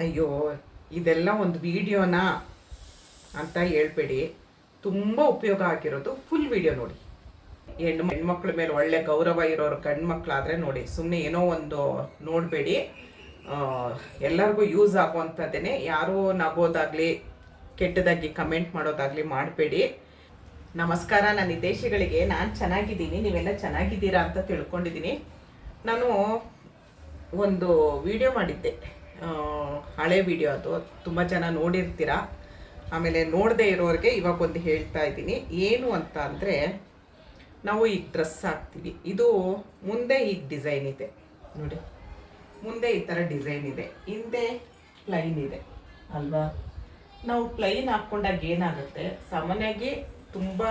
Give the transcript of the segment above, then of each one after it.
ಅಯ್ಯೋ, ಇದೆಲ್ಲ ಒಂದು ವಿಡಿಯೋನ ಅಂತ ಹೇಳ್ಬೇಡಿ. ತುಂಬ ಉಪಯೋಗ ಆಗಿರೋದು ಫುಲ್ ವಿಡಿಯೋ ನೋಡಿ. ಹೆಣ್ಣು ಹೆಣ್ಮಕ್ಳ ಮೇಲೆ ಒಳ್ಳೆ ಗೌರವ ಇರೋರು ಗಂಡು ಮಕ್ಕಳಾದರೆ ನೋಡಿ ಸುಮ್ಮನೆ ಏನೋ ಒಂದು ನೋಡಬೇಡಿ. ಎಲ್ಲರಿಗೂ ಯೂಸ್ ಆಗುವಂಥದ್ದೇನೆ. ಯಾರೂ ನಗೋದಾಗಲಿ, ಕೆಟ್ಟದಾಗಿ ಕಮೆಂಟ್ ಮಾಡೋದಾಗಲಿ ಮಾಡಬೇಡಿ. ನಮಸ್ಕಾರ ನನ್ನ ಹಿತೈಷಿಗಳಿಗೆ ನಾನು ಚೆನ್ನಾಗಿದ್ದೀನಿ. ನೀವೆಲ್ಲ ಚೆನ್ನಾಗಿದ್ದೀರಾ ಅಂತ ತಿಳ್ಕೊಂಡಿದ್ದೀನಿ. ನಾನು ಒಂದು ವಿಡಿಯೋ ಮಾಡಿದ್ದೆ. ಹಳೆ ವಿಡಿಯೋ ಅದು. ತುಂಬ ಜನ ನೋಡಿರ್ತೀರ? ಆಮೇಲೆ ನೋಡದೇ ಇರೋರಿಗೆ ಇವಾಗ ಒಂದು ಹೇಳ್ತಾ ಇದ್ದೀನಿ. ಏನು ಅಂತ ಅಂದರೆ, ನಾವು ಈಗ ಡ್ರೆಸ್ ಹಾಕ್ತೀವಿ. ಇದು ಮುಂದೆ ಈಗ ಡಿಸೈನ್ ಇದೆ. ನೋಡಿ. ಮುಂದೆ ಈ ಥರ ಡಿಸೈನ್ ಇದೆ. ಹಿಂದೆ ಪ್ಲೈನ್ ಇದೆ. ಅಲ್ವಾ? ನಾವು ಪ್ಲೈನ್ ಹಾಕ್ಕೊಂಡಾಗ ಏನಾಗುತ್ತೆ? ಸಾಮಾನ್ಯವಾಗಿ ತುಂಬ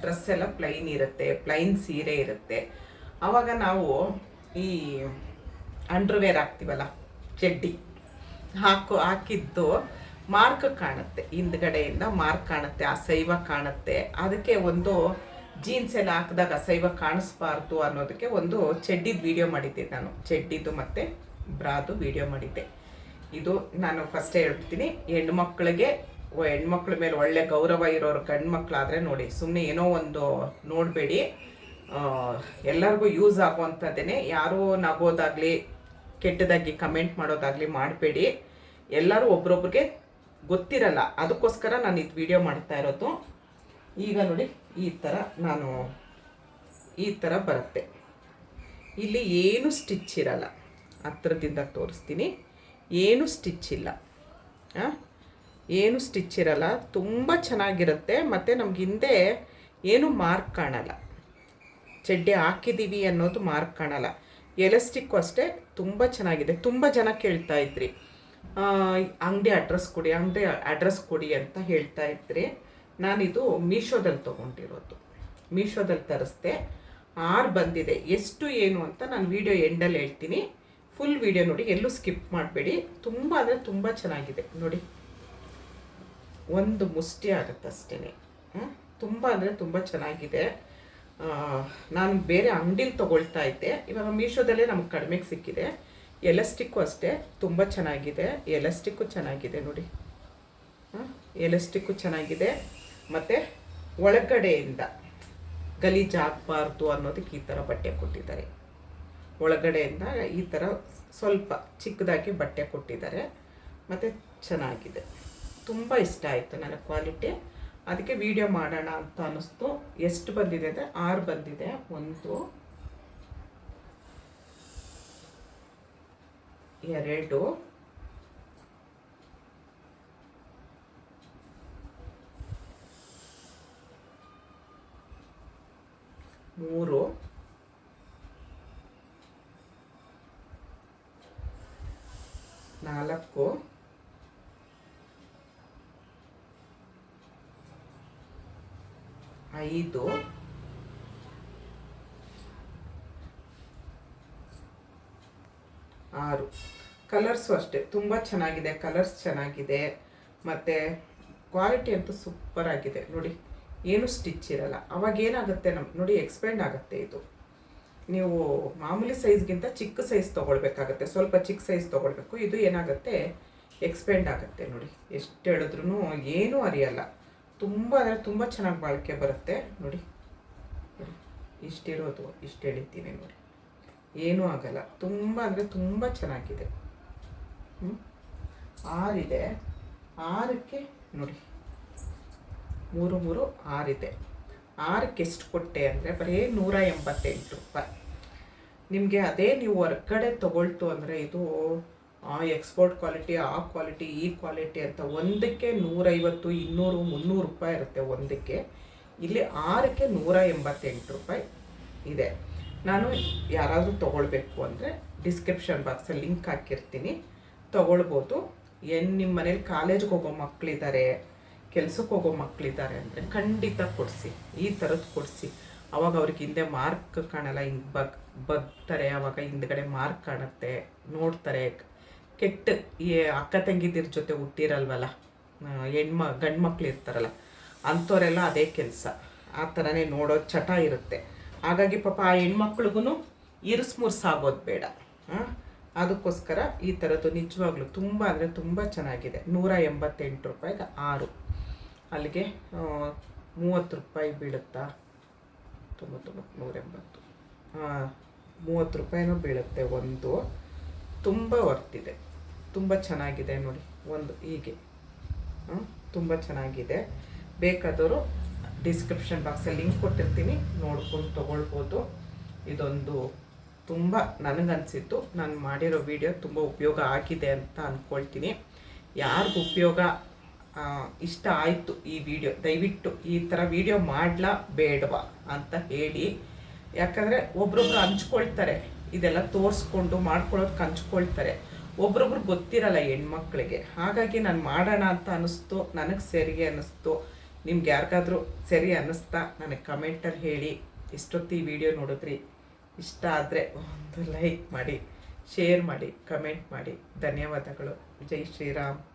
ಡ್ರೆಸ್ ಎಲ್ಲ ಪ್ಲೈನ್ ಇರುತ್ತೆ. ಪ್ಲೈನ್ ಸೀರೆ ಇರುತ್ತೆ. ಆವಾಗ ನಾವು ಈ ಅಂಡರ್ವೇರ್ ಹಾಕ್ತೀವಲ್ಲ ಚಡ್ಡಿ ಹಾಕು, ಹಾಕಿದ್ದು ಮಾರ್ಕ್ ಕಾಣುತ್ತೆ. ಹಿಂದ್ಗಡೆಯಿಂದ ಮಾರ್ಕ್ ಕಾಣುತ್ತೆ, ಅಸೈವ ಕಾಣುತ್ತೆ. ಅದಕ್ಕೆ ಒಂದು ಜೀನ್ಸ್ ಎಲ್ಲ ಹಾಕಿದಾಗ ಅಸೈವ ಕಾಣಿಸ್ಬಾರ್ದು ಅನ್ನೋದಕ್ಕೆ ಒಂದು ಚಡ್ಡಿದು ವಿಡಿಯೋ ಮಾಡಿದ್ದೆ ನಾನು. ಚಡ್ಡಿದು ಮತ್ತು ಬ್ರಾದು ವಿಡಿಯೋ ಮಾಡಿದ್ದೆ. ಇದು ನಾನು ಫಸ್ಟ್ ಹೇಳ್ಬಿಡ್ತೀನಿ ಹೆಣ್ಮಕ್ಳಿಗೆ, ಹೆಣ್ಮಕ್ಳ ಮೇಲೆ ಒಳ್ಳೆ ಗೌರವ ಇರೋರು ಗಂಡು ಮಕ್ಕಳಾದರೆ ನೋಡಿ ಸುಮ್ಮನೆ ಏನೋ ಒಂದು ನೋಡಬೇಡಿ. ಎಲ್ಲರಿಗೂ ಯೂಸ್ ಆಗುವಂಥದ್ದೇ ಯಾರೂ ನಗೋದಾಗಲಿ ಕೆಟ್ಟದಾಗಿ ಕಮೆಂಟ್ ಮಾಡೋದಾಗಲಿ ಮಾಡಬೇಡಿ. ಎಲ್ಲರೂ ಒಬ್ರೊಬ್ರಿಗೆ ಗೊತ್ತಿರಲ್ಲ. ಅದಕ್ಕೋಸ್ಕರ ನಾನು ಇದು ವಿಡಿಯೋ ಮಾಡ್ತಾ ಇರೋದು. ಈಗ ನೋಡಿ, ಈ ಥರ ನಾನು ಈ ಥರ ಬರುತ್ತೆ. ಇಲ್ಲಿ ಏನು ಸ್ಟಿಚ್ ಇರಲ್ಲ. ಹತ್ರದಿಂದ ತೋರಿಸ್ತೀನಿ. ಏನು ಸ್ಟಿಚ್ ಇಲ್ಲ? ಏನು ಸ್ಟಿಚ್ ಇರಲ್ಲ. ತುಂಬ ಚೆನ್ನಾಗಿರುತ್ತೆ. ಮತ್ತು ನಮ್ಗೆ ಹಿಂದೆ ಏನು ಮಾರ್ಕ್ ಕಾಣಲ್ಲ. ಚಡ್ಡಿ ಹಾಕಿದ್ದೀವಿ ಅನ್ನೋದು ಮಾರ್ಕ್ ಕಾಣಲ್ಲ. ಎಲಾಸ್ಟಿಕ್ಕು ಅಷ್ಟೇ ತುಂಬ ಚೆನ್ನಾಗಿದೆ. ತುಂಬ ಜನ ಕೇಳ್ತಾ ಇದ್ರಿ. ಅಂಗಡಿ ಅಡ್ರೆಸ್ ಕೊಡಿ, ಅಂಗಡಿ ಅಡ್ರೆಸ್ ಕೊಡಿ ಅಂತ ಹೇಳ್ತಾ ಇದ್ರಿ. ನಾನಿದು ಮೀಶೋದಲ್ಲಿ ತೊಗೊಂಡಿರೋದು. ಮೀಶೋದಲ್ಲಿ ತರಿಸ್ದೆ. ಆರು ಬಂದಿದೆ. ಎಷ್ಟು ಏನು ಅಂತ ನಾನು ವಿಡಿಯೋ ಎಂಡಲ್ಲಿ ಹೇಳ್ತೀನಿ. ಫುಲ್ ವಿಡಿಯೋ ನೋಡಿ, ಎಲ್ಲೂ ಸ್ಕಿಪ್ ಮಾಡಬೇಡಿ. ತುಂಬ ಅಂದರೆ ತುಂಬ ಚೆನ್ನಾಗಿದೆ. ನೋಡಿ. ಒಂದು ಮುಷ್ಟಿ ಆಗುತ್ತೆ ಅಷ್ಟೇ ತುಂಬ ಅಂದರೆ ತುಂಬ ಚೆನ್ನಾಗಿದೆ. ನಾನು ಬೇರೆ ಅಂಗಡಿಲಿ ತೊಗೊಳ್ತಾ ಇದ್ದೆ. ಇವಾಗ ಮೀಶೋದಲ್ಲೇ ನಮ್ಗೆ ಕಡಿಮೆಗೆ ಸಿಕ್ಕಿದೆ. ಎಲೆಸ್ಟಿಕ್ಕು ಅಷ್ಟೇ. ತುಂಬ ಚೆನ್ನಾಗಿದೆ. ಎಲೆಸ್ಟಿಕ್ಕು ಚೆನ್ನಾಗಿದೆ ನೋಡಿ. ಎಲೆಸ್ಟಿಕ್ಕು ಚೆನ್ನಾಗಿದೆ. ಮತ್ತು ಒಳಗಡೆಯಿಂದ ಗಲೀಜಾಗಬಾರ್ದು ಅನ್ನೋದಕ್ಕೆ ಈ ಥರ ಬಟ್ಟೆ ಕೊಟ್ಟಿದ್ದಾರೆ. ಒಳಗಡೆಯಿಂದ ಈ ಥರ ಸ್ವಲ್ಪ ಚಿಕ್ಕದಾಗಿ ಬಟ್ಟೆ ಕೊಟ್ಟಿದ್ದಾರೆ. ಮತ್ತು ಚೆನ್ನಾಗಿದೆ. ತುಂಬ ಇಷ್ಟ ಆಯಿತು. ನನಗೆ ಕ್ವಾಲಿಟಿ. ಅದಕ್ಕೆ ವಿಡಿಯೋ ಮಾಡೋಣ ಅಂತ ಅನ್ನಿಸ್ತು. ಎಷ್ಟು ಬಂದಿದೆ ಅಂದರೆ ಆರು ಬಂದಿದೆ. ಒಂದು ಎರಡು ಮೂರು ನಾಲ್ಕು ಐದು. ಆರು. ಕಲರ್ಸು ಅಷ್ಟೇ. ತುಂಬ ಚೆನ್ನಾಗಿದೆ. ಕಲರ್ಸ್ ಚೆನ್ನಾಗಿದೆ. ಮತ್ತು ಕ್ವಾಲಿಟಿ ಅಂತೂ ಸೂಪರ್ ಆಗಿದೆ. ನೋಡಿ, ಏನು ಸ್ಟಿಚ್ ಇರಲ್ಲ. ಅವಾಗ ಏನಾಗುತ್ತೆ ನಮ್ಮ ನೋಡಿ ಎಕ್ಸ್ಪೆಂಡ್ ಆಗುತ್ತೆ ಇದು. ನೀವು ಮಾಮೂಲಿ ಸೈಜ್ಗಿಂತ ಚಿಕ್ಕ ಸೈಜ್ ತೊಗೊಳ್ಬೇಕಾಗತ್ತೆ. ಸ್ವಲ್ಪ ಚಿಕ್ಕ ಸೈಜ್ ತೊಗೊಳ್ಬೇಕು. ಇದು ಏನಾಗುತ್ತೆ? ಎಕ್ಸ್ಪೆಂಡ್ ಆಗುತ್ತೆ. ನೋಡಿ, ಎಷ್ಟು ಹೇಳಿದ್ರು ಏನೂ ಅರಿಯಲ್ಲ. ತುಂಬ ಅಂದರೆ ತುಂಬ ಚೆನ್ನಾಗಿ ಬಾಳಿಕೆ ಬರುತ್ತೆ. ನೋಡಿ. ಇಷ್ಟಿರೋದು, ಇಷ್ಟು ಎಳಿತೀನಿ ನೋಡಿ. ಏನೂ ಆಗಲ್ಲ. ತುಂಬ ಅಂದರೆ ತುಂಬ ಚೆನ್ನಾಗಿದೆ. ಹ್ಞೂ ಆರಿದೆ. ಆರಕ್ಕೆ ನೋಡಿ. ಮೂರು ಮೂರು ಆರಿದೆ. ಆರಕ್ಕೆ ಎಷ್ಟು ಕೊಟ್ಟೆ ಅಂದರೆ ಬರೀ ನೂರ ಎಂಬತ್ತೆಂಟು ರೂಪಾಯಿ. ನಿಮಗೆ ಅದೇ ನೀವು ಹೊರ್ಗಡೆ ತೊಗೊಳ್ತು ಅಂದರೆ ಇದು ಆ ಎಕ್ಸ್ಪೋರ್ಟ್ ಕ್ವಾಲಿಟಿ ಆ ಕ್ವಾಲಿಟಿ ಈ ಕ್ವಾಲಿಟಿ ಅಂತ ಒಂದಕ್ಕೆ ನೂರೈವತ್ತು, ಇನ್ನೂರು, ಮುನ್ನೂರು ರೂಪಾಯಿ ಇರುತ್ತೆ ಒಂದಕ್ಕೆ. ಇಲ್ಲಿ ಆರಕ್ಕೆ ನೂರ ಎಂಬತ್ತೆಂಟು ರೂಪಾಯಿ ಇದೆ. ನಾನು ಯಾರಾದರೂ ತೊಗೊಳ್ಬೇಕು ಅಂದರೆ ಡಿಸ್ಕ್ರಿಪ್ಷನ್ ಬಾಕ್ಸಲ್ಲಿ ಲಿಂಕ್ ಹಾಕಿರ್ತೀನಿ. ತೊಗೊಳ್ಬೋದು. ಏನು ನಿಮ್ಮ ಮನೇಲಿ ಕಾಲೇಜ್ಗೆ ಹೋಗೋ ಮಕ್ಕಳಿದ್ದಾರೆ ಕೆಲ್ಸಕ್ಕೆ ಹೋಗೋ ಮಕ್ಕಳಿದ್ದಾರೆ ಅಂದರೆ ಖಂಡಿತ ಕೊಡಿಸಿ. ಈ ಥರದ್ದು ಕೊಡಿಸಿ. ಅವಾಗ ಅವ್ರಿಗೆ ಹಿಂದೆ ಮಾರ್ಕ್ ಕಾಣಲ್ಲ, ಹಿಂಗೆ ಬಗ್, ಬಗ್ತಾರೆ. ಅವಾಗ ಹಿಂದ್ಗಡೆ ಮಾರ್ಕ್ ಕಾಣುತ್ತೆ. ನೋಡ್ತಾರೆ. ಕೆಟ್ಟ ಅಕ್ಕ ತಂಗಿದಿರ ಜೊತೆ ಹುಟ್ಟಿರಲ್ವಲ್ಲ ಹೆಣ್ಮ ಗಂಡು ಮಕ್ಳು ಇರ್ತಾರಲ್ಲ ಅಂಥವರೆಲ್ಲ ಅದೇ ಕೆಲಸ. ಆ ಥರನೇ ನೋಡೋ ಚಟ ಇರುತ್ತೆ. ಹಾಗಾಗಿ ಪಾಪ ಆ ಹೆಣ್ಮಕ್ಳಿಗೂ ಇರಿಸ್ ಮುರ್ಸಾಗೋದು ಬೇಡ? ಅದಕ್ಕೋಸ್ಕರ ಈ ಥರದ್ದು ನಿಜವಾಗ್ಲೂ ತುಂಬ ಅಂದರೆ ತುಂಬ ಚೆನ್ನಾಗಿದೆ. ನೂರ ಎಂಬತ್ತೆಂಟು ರೂಪಾಯಿಗೆ ಆರು. ಅಲ್ಲಿಗೆ ಮೂವತ್ತು ರೂಪಾಯಿ ಬೀಳುತ್ತಾ? ತೊಂಬತ್ತೊಂಬತ್ತು, ನೂರ ಎಂಬತ್ತು. ಮೂವತ್ತು ರೂಪಾಯಿನೂ ಬೀಳುತ್ತೆ ಒಂದು. ತುಂಬ ವರ್ತಿದೆ ತುಂಬ ಚೆನ್ನಾಗಿದೆ ನೋಡಿ, ಒಂದು ಹೀಗೆ. ತುಂಬ ಚೆನ್ನಾಗಿದೆ. ಬೇಕಾದವರು ಡಿಸ್ಕ್ರಿಪ್ಷನ್ ಬಾಕ್ಸಲ್ಲಿ ಲಿಂಕ್ ಕೊಟ್ಟಿರ್ತೀನಿ, ನೋಡ್ಕೊಂಡು ತೊಗೊಳ್ಬೋದು. ಇದೊಂದು ತುಂಬ ನನಗನ್ಸಿತ್ತು. ನಾನು ಮಾಡಿರೋ ವಿಡಿಯೋ ತುಂಬ ಉಪಯೋಗ ಆಗಿದೆ ಅಂತ ಅಂದ್ಕೊಳ್ತೀನಿ ಯಾರಿಗೂ ಉಪಯೋಗ ಇಷ್ಟ ಆಯಿತು ಈ ವಿಡಿಯೋ ದಯವಿಟ್ಟು ಈ ಥರ ವಿಡಿಯೋ ಮಾಡಲಾ ಬೇಡವಾ ಅಂತ ಹೇಳಿ. ಯಾಕಂದರೆ ಒಬ್ರೊಬ್ರು ಹಂಚ್ಕೊಳ್ತಾರೆ, ಇದೆಲ್ಲ ತೋರಿಸ್ಕೊಂಡು ಮಾಡ್ಕೊಳ್ಳೋದಕ್ಕೆ ಹಂಚ್ಕೊಳ್ತಾರೆ. ಒಬ್ರೊಬ್ರು ಗೊತ್ತಿರಲ್ಲ ಹೆಣ್ಮಕ್ಳಿಗೆ. ಹಾಗಾಗಿ ನಾನು ಮಾಡೋಣ ಅಂತ ಅನ್ನಿಸ್ತು ನನಗೆ ಸರಿಗೆ ಅನ್ನಿಸ್ತು ನಿಮ್ಗೆ ಯಾರಿಗಾದ್ರೂ ಸರಿ ಅನ್ನಿಸ್ತಾ ನನಗೆ ಕಮೆಂಟಲ್ಲಿ ಹೇಳಿ. ಇಷ್ಟೊತ್ತು ಈ ವಿಡಿಯೋ ನೋಡಿದ್ರಿ. ಇಷ್ಟ ಆದರೆ ಒಂದು ಲೈಕ್ ಮಾಡಿ ಶೇರ್ ಮಾಡಿ ಕಮೆಂಟ್ ಮಾಡಿ. ಧನ್ಯವಾದಗಳು. ಜೈ ಶ್ರೀರಾಮ್.